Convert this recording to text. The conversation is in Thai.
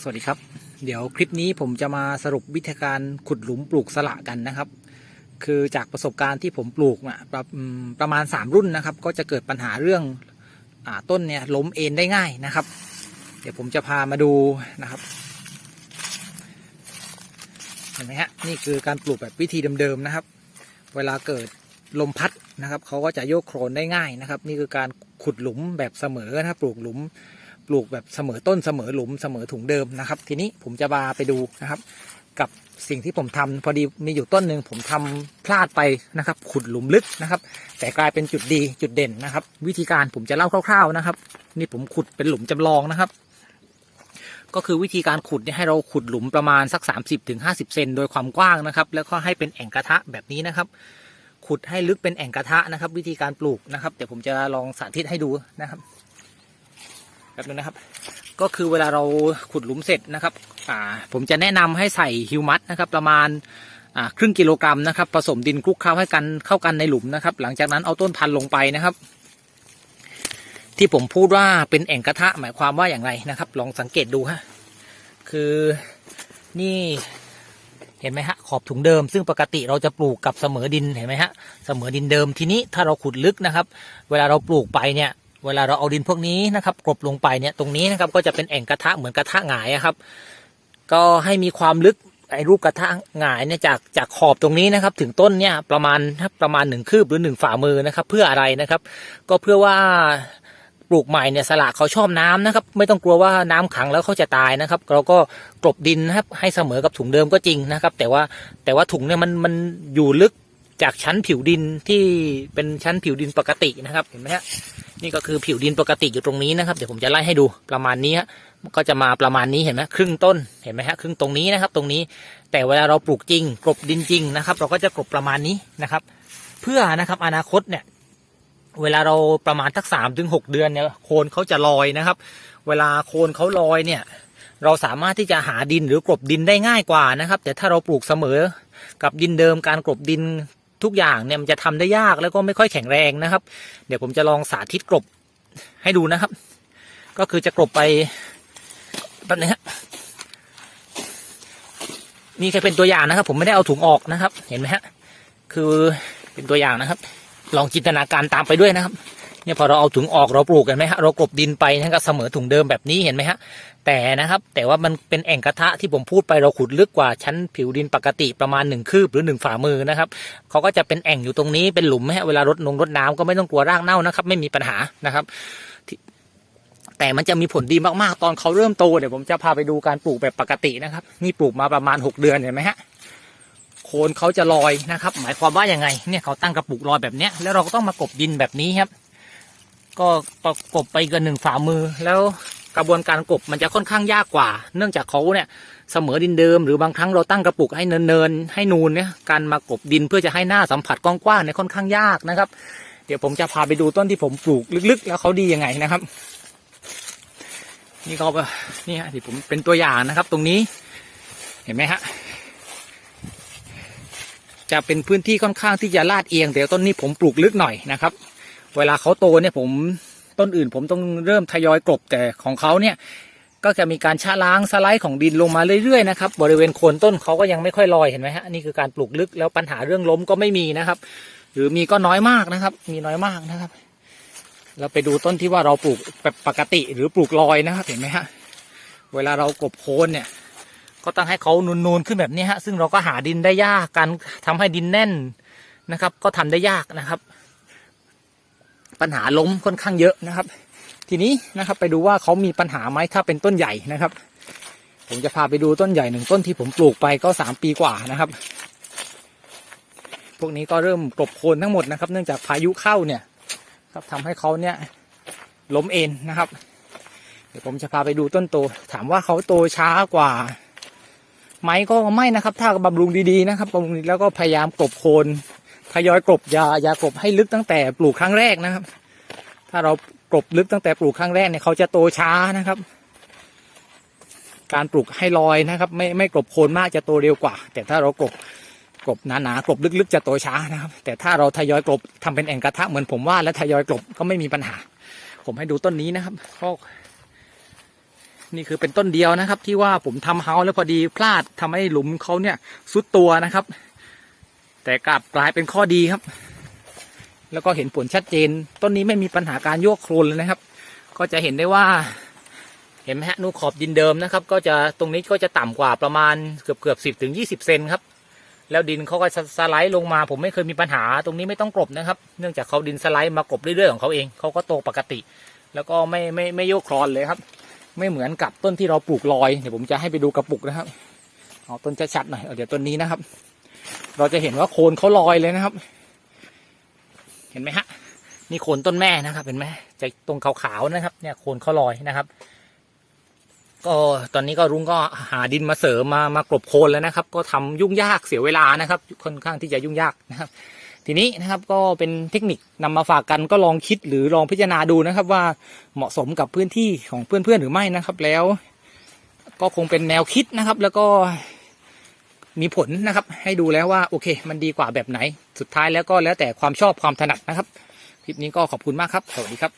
สวัสดีครับ เดี๋ยวคลิปนี้ผมจะมาสรุปวิธีการขุดหลุมปลูกสละกันนะครับ คือจากประสบการณ์ที่ผมปลูกอะประมประมาณ 3 รุ่นนะครับ ก็จะเกิดปัญหาเรื่องอต้นเนี่ยล้มเอ็นได้ง่ายนะครับ เดี๋ยวผมจะพามาดูนะครับเห็นไหมฮะนี่คือการปลูกแบบวิธีเดิมๆนะครับ เวลาเกิดลมพัดนะครับเขาก็จะโยกโครนได้ง่ายนะครับ นี่คือการขุดหลุมแบบเสมอนะครับปลูกหลุม ปลูกแบบเสมอต้นเสมอหลุมเสมอถุงเดิมนะครับ ทีนี้ผมจะมาไปดูนะครับ กับสิ่งที่ผมทำพอดีมีอยู่ต้นหนึ่งผมทำพลาดไปนะครับ ขุดหลุมลึกนะครับ แต่กลายเป็นจุดดีจุดเด่นนะครับ วิธีการผมจะเล่าคร่าว ๆนะครับ นี่ผมขุดเป็นหลุมจำลองนะครับ ก็คือวิธีการขุดเนี่ยให้เราขุดหลุมประมาณสัก 30-50ถึง50 เซนโดยความกว้างนะครับ แล้วก็ให้เป็นแอ่งกระทะแบบนี้นะครับขุดให้ลึกเป็นแอ่งกระทะนะครับ วิธีการปลูกนะครับ เดี๋ยวผมจะลองสาธิตให้ดูนะครับ แบบนึงนะครับ ก็คือเวลาเราขุดหลุมเสร็จนะครับอ่าผมจะแนะนำให้ใส่ฮิวมัสนะครับ ประมาณอ่าครึ่งกิโลกรัมนะครับ ผสมดินคลุกเคล้าให้กันเข้ากันในหลุมนะครับ หลังจากนั้นเอาต้นพันธุ์ลงไปนะครับ ที่ผมพูดว่าเป็นแอ่งกระทะหมายความว่าอย่างไรนะครับ ลองสังเกตดูฮะคือนี่เห็นไหมฮะขอบถุงเดิม ซึ่งปกติเราจะปลูกกับเสมอดินเห็นไหมฮะเสมอดินเดิมทีนี้ถ้าเราขุดลึกนะครับ เวลาเราปลูกไปเนี่ย เวลาเราเอาดินพวกนี้นะครับกลบลงไปเนี่ยตรงนี้นะครับก็จะเป็นแอ่งกระทะเหมือนกระทะหงายครับ ก็ให้มีความลึกไอ้รูปกระทะหงายเนี่ยจากจากขอบตรงนี้นะครับ ถึงต้นเนี่ยประมาณประมาณหนึ่งคืบหรือหนึ่งฝ่ามือนะครับ เพื่ออะไรนะครับ ก็เพื่อว่าปลูกใหม่เนี่ยสละเขาชอบน้ำนะครับ ไม่ต้องกลัวว่าน้ำขังแล้วเขาจะตายนะครับ เราก็กลบดินนะครับให้เสมอกับถุงเดิมก็จริงนะครับ แต่ว่าแต่ว่าถุงเนี่ยมันมันอยู่ลึก จากชั้นผิวดินที่เป็นชั้นผิวดินปกตินะครับเห็นไหมฮะนี่ก็คือผิวดินปกติอยู่ตรงนี้นะครับเดี๋ยวผมจะไล่ให้ดูประมาณนี้ฮะก็จะมาประมาณนี้เห็นไหมครึ่งต้นเห็นไหมฮะครึ่งตรงนี้นะครับ ตรงนี้แต่เวลาเราปลูกจริงกลบดินจริงนะครับ เราก็จะกลบประมาณนี้นะครับ เพื่อนะครับอนาคตเนี่ย เวลาเราประมาณทักสามถึงหกเดือนเนี่ยโคนเขาจะลอยนะครับ เวลาโคนเขาลอยเนี่ย เราสามารถที่จะหาดินหรือกลบดินได้ง่ายกว่านะครับ แต่ถ้าเราปลูกเสมอกับดินเดิมการกลบดิน ทุกอย่างเนี่ยมันจะทำได้ยากแล้วก็ไม่ค่อยแข็งแรงนะครับ เดี๋ยวผมจะลองสาธิตกรบให้ดูนะครับ ก็คือจะกรบไปแบบนี้ครับนี่แค่เป็นตัวอย่างนะครับ ผมไม่ได้เอาถุงออกนะครับ เห็นไหมฮะ คือเป็นตัวอย่างนะครับ ลองจินตนาการตามไปด้วยนะครับ เนี่ยพอเราเอาถุงออกเราปลูกกันไหมฮะเรากลบดินไปนั่นก็เสมอถุงเดิมแบบนี้เห็นไหมฮะแต่นะครับ แต่ว่ามันเป็นแอ่งกระทะที่ผมพูดไปเราขุดลึกกว่าชั้นผิวดินปกติประมาณหนึ่งคืบหรือหนึ่งฝ่ามือนะครับเขาก็จะเป็นแอ่งอยู่ตรงนี้เป็นหลุมฮะเวลารดนงรดน้ำก็ไม่ต้องกลัวรากเน่านะครับ ไม่มีปัญหานะครับแต่มันจะมีผลดีมากๆ ตอนเขาเริ่มโตเดี๋ยวผมจะพาไปดูการปลูกแบบปกตินะครับ นี่ปลูกมาประมาณหกเดือนเห็นไหมฮะโคนเขาจะลอยนะครับ หมายความว่าอยังไงเนี่ยเขาตั้งกระปุกลอยแบบเนี้ยแล้วเราก็ต้องมากบดินแบบนี้ครับ ก็ประกบไปกินหนึ่งฝ่ามือ แล้วกระบวนการกบมันจะค่อนข้างยากกว่า เนื่องจากเขาเนี่ยเสมอดินเดิม หรือบางครั้งเราตั้งกระปุกให้เนินๆให้นูนเนี่ยการมากบดินเพื่อจะให้หน้าสัมผัสกว้างๆเนี่ยค่อนข้างยากนะครับ เดี๋ยวผมจะพาไปดูต้นที่ผมปลูกลึกๆ แล้วเขาดียังไงนะครับ นี่เขานี่ฮะที่ผมเป็นตัวอย่างนะครับ ตรงนี้ เห็นไหมฮะจะเป็นพื้นที่ค่อนข้างที่จะลาดเอียงแต่ต้นนี้ผมปลูกลึกหน่อยนะครับ เวลาเขาโตเนี่ยผมต้นอื่นผมต้องเริ่มทยอยกลบแต่ของเขาเนี่ยก็จะมีการชะล้างสไลด์ของดินลงมาเรื่อยๆนะครับบริเวณโคนต้นเขาก็ยังไม่ค่อยลอยเห็นไหมฮะนี่คือการปลูกลึกแล้วปัญหาเรื่องล้มก็ไม่มีนะครับ หรือมีก็น้อยมากนะครับ มีน้อยมากนะครับ เราไปดูต้นที่ว่าเราปลูกแบบปกติหรือปลูกลอยนะครับเห็นไหมฮะเวลาเรากลบโคนเนี่ย ก็ต้องให้เขานูนๆขึ้นแบบนี้ฮะซึ่งเราก็หาดินได้ยากการทำให้ดินแน่นนะครับ ก็ทำได้ยากนะครับ ปัญหาล้มค่อนข้างเยอะนะครับ ทีนี้นะครับไปดูว่าเขามีปัญหาไหมถ้าเป็นต้นใหญ่นะครับ ผมจะพาไปดูต้นใหญ่หนึ่งต้นที่ผมปลูกไปก็สามปีกว่านะครับ พวกนี้ก็เริ่มกลบโคนทั้งหมดนะครับ เนื่องจากพายุเข้าเนี่ยครับทำให้เขาเนี่ยล้มเอ็นนะครับ เดี๋ยวผมจะพาไปดูต้นโต ถามว่าเขาโตช้ากว่าไหมก็ไม่นะครับ ถ้าบำรุงดีๆนะครับบำรุงดีแล้วก็พยายามกลบโคน ทยอยกลบยายากลบให้ลึกตั้งแต่ปลูกครั้งแรกนะครับ ถ้าเรากลบลึกตั้งแต่ปลูกครั้งแรกเนี่ยเขาจะโตช้านะครับ การปลูกให้ลอยนะครับ ไม่ไม่กลบโคนมากจะโตเร็วกว่า แต่ถ้าเรากลบกลบหนาๆกลบลึกๆ จะโตช้านะครับ แต่ถ้าเราทยอยกลบทำเป็นแอ่งกระทะเหมือนผมว่าแล้วทยอยกลบก็ไม่มีปัญหา ผมให้ดูต้นนี้นะครับก็นี่คือเป็นต้นเดียวนะครับ ที่ว่าผมทำเฮาแล้วพอดีพลาดทำให้หลุมเขาเนี่ยซุดตัวนะครับ แต่กลับกลายเป็นข้อดีครับ แล้วก็เห็นผลชัดเจน ต้นนี้ไม่มีปัญหาการโยกโคลนเลยนะครับ ก็จะเห็นได้ว่า เห็นไหมฮะนูขอบดินเดิมนะครับ ก็จะตรงนี้ก็จะต่ำกว่าประมาณเกือบเกือบสิบถึงยี่สิบเซนครับ แล้วดินเขาก็สไลด์ลงมา ผมไม่เคยมีปัญหา ตรงนี้ไม่ต้องกลบนะครับ เนื่องจากเขาดินสไลด์มากลบเรื่อยๆของเขาเองเขาก็โตปกติ แล้วก็ไม่ไม่ไม่โยกคลอนเลยครับ ไม่เหมือนกับต้นที่เราปลูกลอยเดี๋ยวผมจะให้ไปดูกระปุกนะครับเอาต้นชัดๆหน่อยเอเดี๋ยวต้นนี้นะครับ เราจะเห็นว่าโคนเขาลอยเลยนะครับ เห็นไหมฮะ นี่โคนต้นแม่นะครับ เห็นไหมจะตรงขาวๆนะครับ เนี่ยโคนเขาลอยนะครับ ก็ตอนนี้ก็รุ้งก็หาดินมาเสริมมามากลบโคนแล้วนะครับ ก็ทำยุ่งยากเสียเวลานะครับ ค่อนข้างที่จะยุ่งยากนะครับ ทีนี้นะครับก็เป็นเทคนิคนำมาฝากกันก็ลองคิดหรือลองพิจารณาดูนะครับ ว่าเหมาะสมกับพื้นที่ของเพื่อนๆหรือไม่นะครับ แล้ว ก็คงเป็นแนวคิดนะครับ แล้วก็ มีผลนะครับ ให้ดูแล้วว่าโอเค มันดีกว่าแบบไหน สุดท้ายแล้วก็แล้วแต่ความชอบความถนัดนะครับ คลิปนี้ก็ขอบคุณมากครับ สวัสดีครับ